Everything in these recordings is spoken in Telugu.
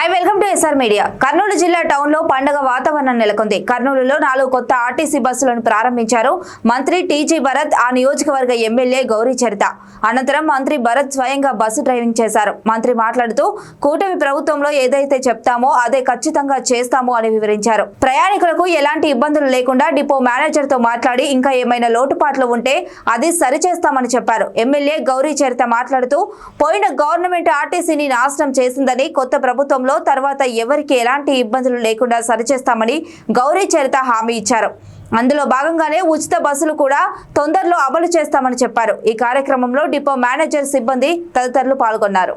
Hi welcome to SR media Kurnool జిల్లా టౌన్లో పండగ వాతావరణం నెలకొంది. కర్నూలులో నాలుగు కొత్త ఆర్టీసీ బస్సులను ప్రారంభించారు మంత్రి టీజీ భరత్ ఆ నియోజకవర్గ ఎమ్మెల్యే గౌరీ చరిత. అనంతరం మంత్రి భరత్ స్వయంగా బస్సు డ్రైవింగ్ చేశారు. మంత్రి మాట్లాడుతూ కూటమి ప్రభుత్వంలో ఏదైతే చెప్తామో అదే ఖచ్చితంగా చేస్తామో అని వివరించారు. ప్రయాణికులకు ఎలాంటి ఇబ్బందులు లేకుండా డిపో మేనేజర్తో మాట్లాడి ఇంకా ఏమైనా లోటుపాట్లు ఉంటే అది సరిచేస్తామని చెప్పారు. ఎమ్మెల్యే గౌరీ చరిత మాట్లాడుతూ పోయిన గవర్నమెంట్ ఆర్టీసీని నాశనం చేసిందని కొత్త ప్రభుత్వంలో తర్వాత ఎవరికి ఎలాంటి ఇబ్బందులు లేకుండా సరిచేస్తామని గౌరీ చరిత హామీ ఇచ్చారు. అందులో భాగంగానే ఉచిత బస్సులు కూడా తొందరలో అమలు చేస్తామని చెప్పారు. ఈ కార్యక్రమంలో డిపో మేనేజర్ సిబ్బంది తదితరులు పాల్గొన్నారు.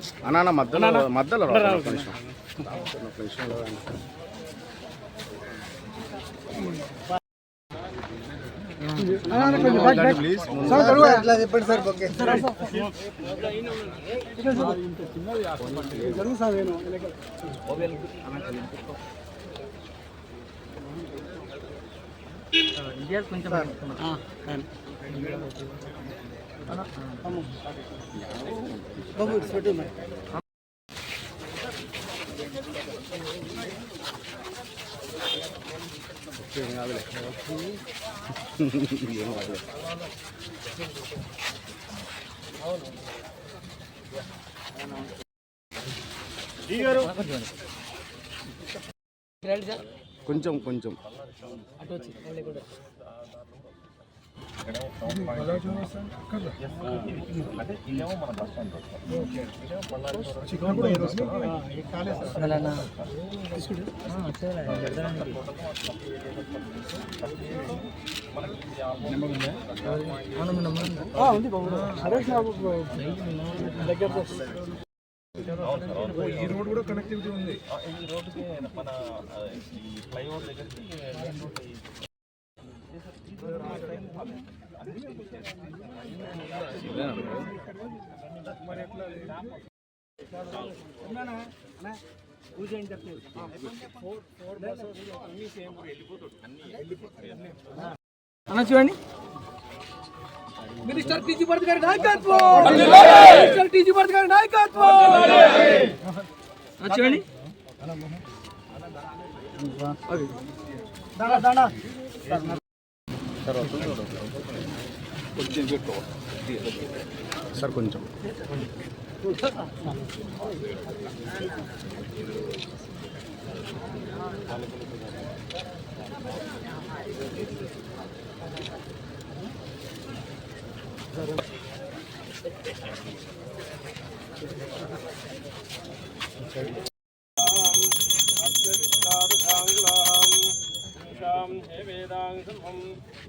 అన్న అన్న మధ్యలో మధ్యలో ప్లీజ్. అట్లా చెప్పండి సార్ ఓకే. బాబు ఇటు పెట్టు మరి. ఏం కాదులే ఏం కాదులే కొంచెం కొంచెం ఆ, ఉంది బాబు హరేష్ బాబు దగ్గర ఈ రోడ్ కూడా కనెక్టివిటీ ఉంది. ఈ రోడ్డుకి మన ఫ్లైఓవర్ దగ్గరికి పూజ ఏం చెప్తే అన్న చూడండి. మినిస్టర్ టీజీ భరత్ గారి నాయకత్వం! మినిస్టర్ టీజీ భరత్ గారి నాయకత్వం! చూడండి. దాడా దాడా కొంచెం పెట్టుకో సార్ కొంచెం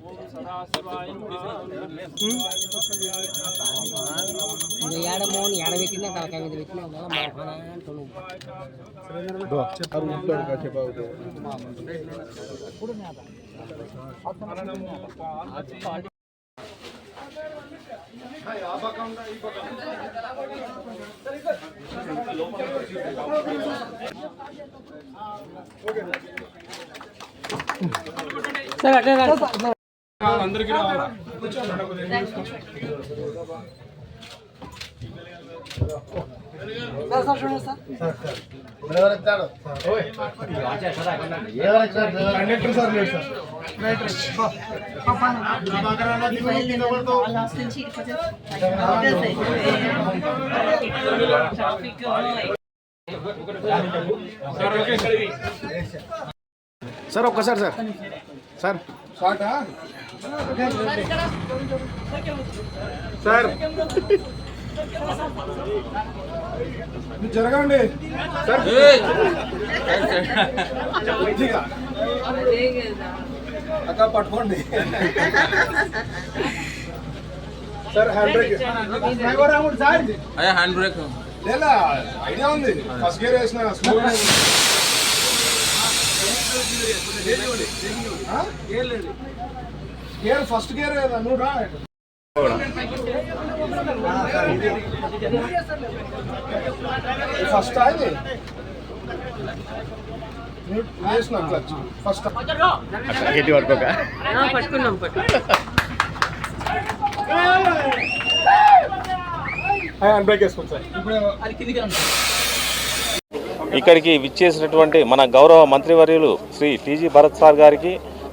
ఓం సదాశివాయ నమః ఇంకా ఏడ మోని ఏడ పెట్టినా తలకాయ మీద పెట్టినా మళ్ళీ మోహన అంటున్నావు ఓకే సార్ ఒక్కసారి సార్ సార్. సార్. జరగండి సార్ కొద్దిగా. అక్క పట్టుకోండి. సార్ హ్యాండ్ బ్రేక్ సార్ అయ్యా హ్యాండ్ బ్రేక్ లేదా ఐడియా ఉంది. ఫస్ట్ గేర్ వేసిన స్లో గేర్ ఫస్ట్ గేర్ నువ్వు రా. ఫస్ట్ అది ఫస్ట్ గట్టి పట్టుకోక. హ్యాండ్ బ్రేక్ వేసుకోండి సార్. ఇప్పుడు ఇక్కడికి విచ్చేసినటువంటి మన గౌరవ మంత్రివర్యులు శ్రీ టీజీ భరత్ సార్ గారికి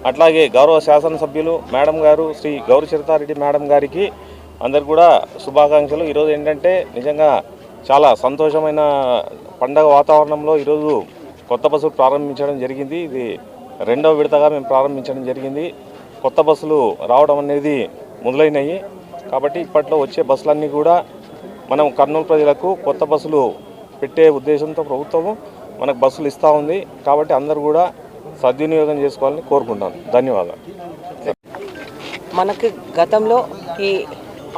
అట్లాగే గౌరవ శాసనసభ్యులు మేడం గారు శ్రీ గౌరీ చిరతారెడ్డి మేడం గారికి అందరు కూడా శుభాకాంక్షలు. ఈరోజు ఏంటంటే నిజంగా చాలా సంతోషమైన పండగ వాతావరణంలో ఈరోజు కొత్త బస్సులు ప్రారంభించడం జరిగింది. ఇది రెండవ విడతగా మేము ప్రారంభించడం జరిగింది. కొత్త బస్సులు రావడం అనేది మొదలైనవి కాబట్టి ఇప్పట్లో వచ్చే బస్సులన్నీ కూడా మనం కర్నూలు ప్రజలకు కొత్త బస్సులు పెట్టే ఉద్దేశంతో ప్రభుత్వము మనకు బస్సులు ఇస్తూ ఉంది. కాబట్టి అందరూ కూడా సద్వినియోగం చేసుకోవాలని కోరుకుంటాను. ధన్యవాదాలు. మనకు గతంలో ఈ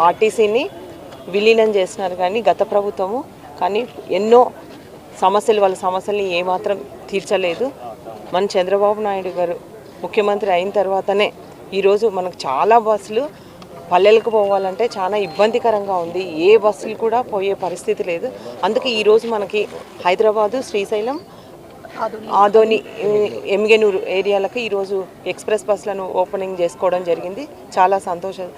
ఆర్టీసీని విలీనం చేసినారు కానీ గత ప్రభుత్వము కానీ ఎన్నో సమస్యలు వాళ్ళ సమస్యల్ని ఏమాత్రం తీర్చలేదు. మన చంద్రబాబు నాయుడు గారు ముఖ్యమంత్రి అయిన తర్వాతనే ఈరోజు మనకు చాలా బస్సులు పల్లెలకు పోవాలంటే చాలా ఇబ్బందికరంగా ఉంది. ఏ బస్సులు కూడా పోయే పరిస్థితి లేదు. అందుకే ఈరోజు మనకి హైదరాబాదు శ్రీశైలం ఆదోని ఎమ్గెనూరు ఏరియాలకు ఈరోజు ఎక్స్ప్రెస్ బస్సులను ఓపెనింగ్ చేసుకోవడం జరిగింది. చాలా సంతోషం.